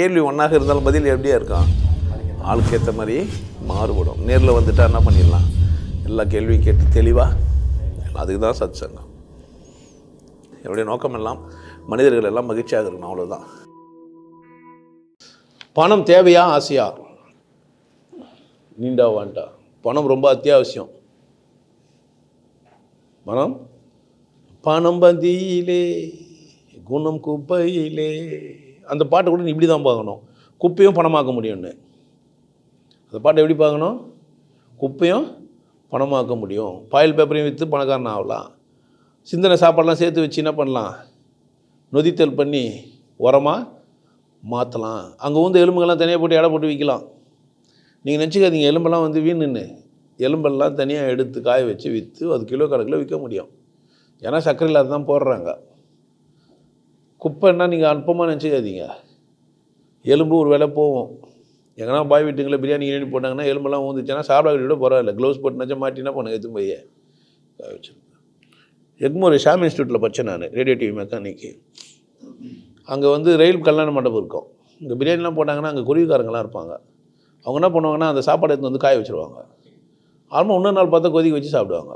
கேள்வி ஒன்றாக இருந்தாலும் பதில் எப்படியா இருக்கும்? ஆளுக்கு ஏற்ற மாதிரி மாறுபடும். நேரில் வந்துட்டால் என்ன பண்ணிடலாம்? எல்லா கேள்வியும் கேட்டு தெளிவாக அதுக்கு தான் சத் சங்கம் என்னுடைய நோக்கம் எல்லாம் மனிதர்கள் எல்லாம் மகிழ்ச்சியாக இருக்கணும் அவ்வளோதான் பணம் தேவையா ஆசையா? நீண்டா வாண்டா. பணம் ரொம்ப அத்தியாவசியம். பணம்? பணம் பந்தியிலே குணம் குப்பையிலே. அந்த பாட்டை கூட நீ இப்படி தான் பார்க்கணும் குப்பையும் பணமாக்க முடியும்னு. அந்த பாட்டை எப்படி பார்க்கணும் குப்பையும் பணமாக்க முடியும். பாயில் பேப்பரையும் விற்று பணக்காரன் ஆகலாம். சிந்தனை சாப்பாடெலாம் சேர்த்து வச்சு என்ன பண்ணலாம்? நொதித்தல் பண்ணி உரமாக மாற்றலாம் அங்கே வந்து எலும்புகள்லாம் தனியாக போட்டு எடை போட்டு விற்கலாம் நீங்கள் நினச்சிக்காதீங்க எலும்பெல்லாம் வந்து வீணுன்னு எலும்பெல்லாம் தனியாக எடுத்து காய வச்சு விற்று அது கிலோ கணக்கில் விற்க முடியும். ஏன்னா சர்க்கரை இல்லாத தான் போடுறாங்க. குப்பைன்னா நீங்கள் அல்பமாக நினச்சிக்காதீங்க. எலும்பு ஒரு வேளை போவோம் எங்கன்னா பாய் வீட்டுங்களில் பிரியாணி கிரியாணி போட்டாங்கன்னா எலும்பெல்லாம் ஊந்துச்சுன்னா சாப்பிட விட பரவாயில்ல க்ளவுஸ் போட்டு மாட்டினா போன எதுவும் போய் காய எக்மோர் ஷாம் இன்ஸ்டியூட்டில் படித்தேன் நான் ரேடியோ டிவி மெக்கானிக்கு. அங்கே வந்து ரயில் கல்யாண மண்டபம் இருக்கும். இங்கே பிரியாணிலாம் போட்டாங்கன்னா அங்கே குருவிக்காரங்களாம் இருப்பாங்க. அவங்க என்ன பண்ணுவாங்கன்னா அந்த சாப்பாடு எடுத்து வந்து காய வச்சுருவாங்க. ஆல்மோ இன்னொரு நாள் பார்த்தா கொதிக்க வச்சு சாப்பிடுவாங்க.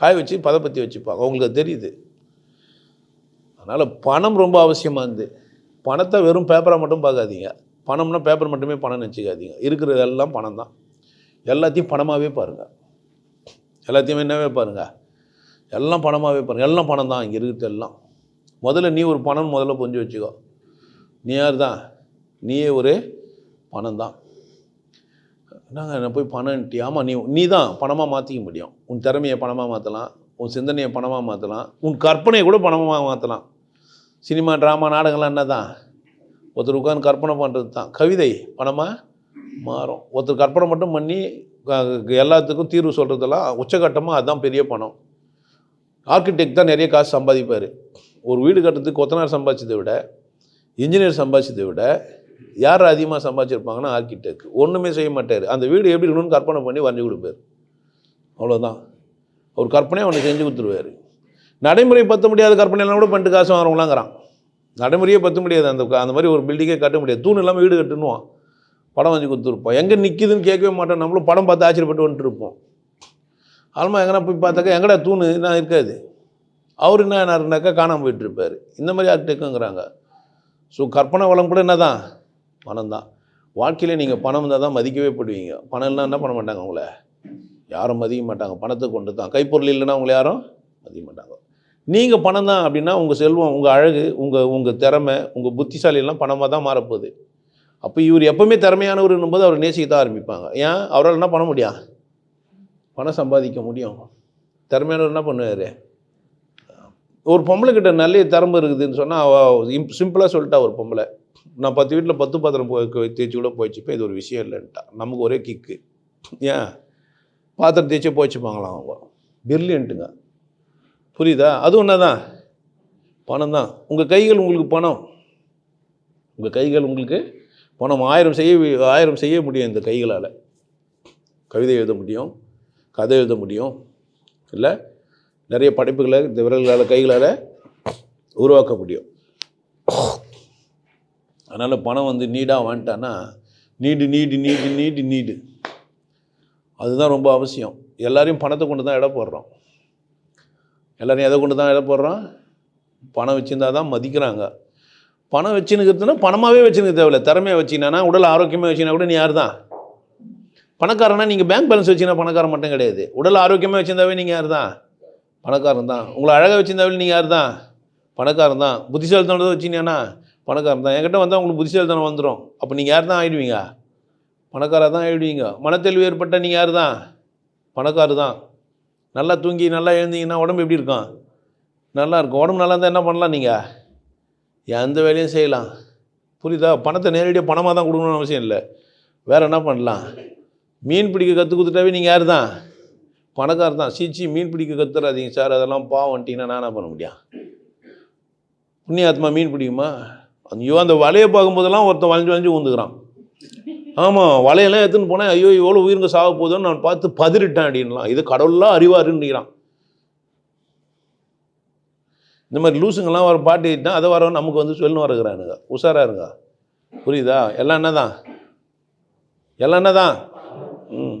காய வச்சு பதப்பத்தி வச்சுப்பாங்க. அவங்களுக்கு தெரியுது. அதனால் பணம் ரொம்ப அவசியமாக இருந்து பணத்தை வெறும் பேப்பராக மட்டும் பார்க்காதீங்க. பணம்னா பேப்பர் மட்டுமே பணம் நினச்சிக்காதீங்க இருக்கிறது எல்லாம் பணம் தான் எல்லாத்தையும் பணமாகவே பாருங்கள் எல்லாத்தையுமே என்னவே பாருங்கள் எல்லாம் பணமாகவே பாருங்கள் எல்லாம் பணம் தான் இங்கே இருக்கிறது எல்லாம். முதல்ல நீ ஒரு பணம் முதல்ல புரிஞ்சு வச்சுக்கோ. நீ யார் தான் நீயே ஒரு பணம் தான் நாங்கள் நான் போய் பணம்ட்டி ஆமாம் நீ நீ தான் பணமாக மாற்றிக்க முடியும். உன் திறமையை பணமாக மாற்றலாம் உன் சிந்தனையை பணமாக மாற்றலாம் உன் கற்பனையை கூட பணமாக மாற்றலாம் சினிமா ட்ராமா நாடகம்லாம் என்ன தான் ஒருத்தர் உட்காந்து கற்பனை பண்ணுறது தான் கவிதை பணமாக மாறும். ஒருத்தர் கற்பனை மட்டும் பண்ணி எல்லாத்துக்கும் தீர்வு சொல்கிறதெல்லாம் உச்சகட்டமாக அதுதான் பெரிய பணம். ஆர்கிடெக்ட் தான் நிறைய காசு சம்பாதிப்பார். ஒரு வீடு கட்டுறதுக்கு கொத்தனார் சம்பாதிச்சதை விட இன்ஜினியர் சம்பாதிச்சதை விட யார் அதிகமாக சம்பாதிச்சிருப்பாங்கன்னா ஆர்கிடெக்ட் ஒன்றுமே செய்ய மாட்டார். அந்த வீடு எப்படி இருக்கணும்னு கற்பனை பண்ணி வரைஞ்சி கொடுப்பார். அவ்வளோதான் அவர் கற்பனையை அவனுக்கு செஞ்சு கொடுத்துருவார். நடைமுறை பற்ற முடியாத கற்பனைலாம் கூட பண்ணிட்டு காசு வாங்குறவங்களாங்கிறான். நடைமுறையே பற்ற முடியாது. அந்த அந்த மாதிரி ஒரு பில்டிங்கே கட்ட முடியாது. தூண் இல்லாமல் வீடு கட்டணுவான் படம் வாங்கி கொடுத்துருப்போம். எங்கே நிற்கிதுன்னு கேட்கவே மாட்டோம். நம்மளும் படம் பார்த்து ஆச்சரியப்பட்டு வந்துட்டு இருப்போம் ஆல்மா எங்கன்னா போய் பார்த்தாக்கா எங்கடா தூணு நான் இருக்காது. அவர் என்ன என்னாருனாக்கா காணாமல் போயிட்டு இருப்பார் இந்த மாதிரி ஆர்கிடெக்டுங்கிறாங்க ஸோ கற்பனை வளம் கூட என்ன தான் பணம் தான். வாழ்க்கையில் நீங்கள் பணம் இருந்தால் தான் மதிக்கவே படுவீங்க. பணம் இல்லைன்னா என்ன பண்ண மாட்டாங்க உங்களை? யாரும் மதிக்க மாட்டாங்க. பணத்தை கொண்டு தான். கைப்பொருள் இல்லைன்னா உங்களை யாரும் மதிக்க மாட்டாங்க. நீங்கள் பணம் தான் அப்படின்னா உங்கள் செல்வம் உங்கள் அழகு உங்கள் உங்கள் திறமை உங்கள் புத்திசாலியெல்லாம் பணமாக தான் மாறப்போகுது. அப்போ இவர் எப்பவுமே திறமையானவர் போது அவர் நேசிக்க தான் ஆரம்பிப்பாங்க. ஏன்? அவரால் என்ன பண்ண முடியும்? பணம் சம்பாதிக்க முடியும். திறமையானவர் என்ன பண்ணுவார்? ஒரு பொம்பளைக்கிட்ட நல்ல திறமை இருக்குதுன்னு சொன்னால் அவள் சிம்பிளாக சொல்லிட்டா ஒரு பொம்பளை. நான் பத்து வீட்டில் பத்து பாத்திரம் போய் தேய்ச்சி கூட போய்ச்சிப்பேன் இது ஒரு விஷயம் இல்லைன்ட்டா நமக்கு ஒரே கிக்கு ஏன்? பாத்திரம் தேய்ச்சி போய்ச்சிப்பாங்களாம் அவங்க. பிரில்லியன்ட்டுங்க புரியுதா? அது ஒன்று தான் பணம் தான் உங்கள் கைகள் உங்களுக்கு பணம். உங்கள் கைகள் உங்களுக்கு பணம். ஆயிரம் செய்ய ஆயிரம் செய்ய முடியும் இந்த கைகளால். கவிதை எழுத முடியும் கதை எழுத முடியும். இல்லை நிறைய படைப்புகளை இந்த விரல்களால் கைகளால் உருவாக்க முடியும். அதனால் பணம் வந்து நீடாக வந்துட்டான்னா neat neat neat neat neat. அதுதான் ரொம்ப அவசியம். எல்லாரையும் பணத்தை கொண்டு தான் இட போடுறோம். எல்லாரையும் எதை கொண்டு தான் எடை போடுறோம்? பணம் வச்சுருந்தா தான் மதிக்கிறாங்க. பணம் வச்சுன்னுக்கிறதுனா பணமாகவே வச்சுருக்க தேவையில்ல. திறமையாக வச்சிங்கன்னா உடல் ஆரோக்கியமாக வச்சுனா கூட நீ யார் தான் பணக்காரனா நீங்கள் பேங்க் பேலன்ஸ் வச்சுனா பணக்காரன் மட்டும் கிடையாது. உடல் ஆரோக்கியமாக வச்சுருந்தாவே நீங்கள் யார் தான் பணக்காரன் தான். உங்களை அழகாக வச்சிருந்தாவே நீங்கள் யார் தான். பணக்காரன் தான் புத்திசாலித்தனத்தை வச்சிங்கன்னா பணக்காரன் தான். என்கிட்ட வந்தால் உங்களுக்கு புத்திசாலித்தனம் வந்துடும் அப்போ நீங்கள் யார் தான் ஆகிடுவீங்க பணக்காரர் தான் ஆயிடுவீங்க. மனத்தெளிவு ஏற்பட்ட நீங்கள் யார் தான் பணக்காரர் தான். நல்லா தூங்கி நல்லா எழுந்தீங்கன்னா உடம்பு எப்படி இருக்கும்? நல்லா இருக்கும். உடம்பு நல்லா இருந்தால் என்ன பண்ணலாம் நீங்கள் எந்த வேலையும் செய்யலாம். புரியுதா? பணத்தை நேரடியாக பணமாக தான் கொடுக்கணும்னு அவசியம் இல்லை. வேறு என்ன பண்ணலாம்? மீன் பிடிக்க கற்றுக் கொடுத்துட்டாவே நீங்கள் யார் தான்? பணக்காரர் தான். சீச்சி மீன் பிடிக்க கற்றுறாதீங்க சார். அதெல்லாம் பாவன்ட்டிங்கன்னா நான் என்ன பண்ண முடியும்? புண்ணியாத்மா மீன் பிடிக்குமா? ஐயோ அந்த வலையை பார்க்கும்போதெல்லாம் ஒருத்தன் வளைஞ்சு வளைஞ்சு ஊந்துக்கிறான். ஆமாம் வலையெல்லாம் எடுத்துன்னு போனேன் ஐயோ எவ்வளோ உயிருங்க சாக போகுதுன்னு நான் பார்த்து பதறிட்டேன் அப்படின்லாம் இது கடவுளாக அறிவாருன்னுறான் இந்த மாதிரி லூசுங்கெல்லாம் வர பாட்டிட்டா அதை வர நமக்கு வந்து சொல்லணும் வருகிறானுங்க. உஷாரா இருங்க. புரியுதா? எல்லாம் என்ன தான் எல்லாம் என்ன தான் ம்.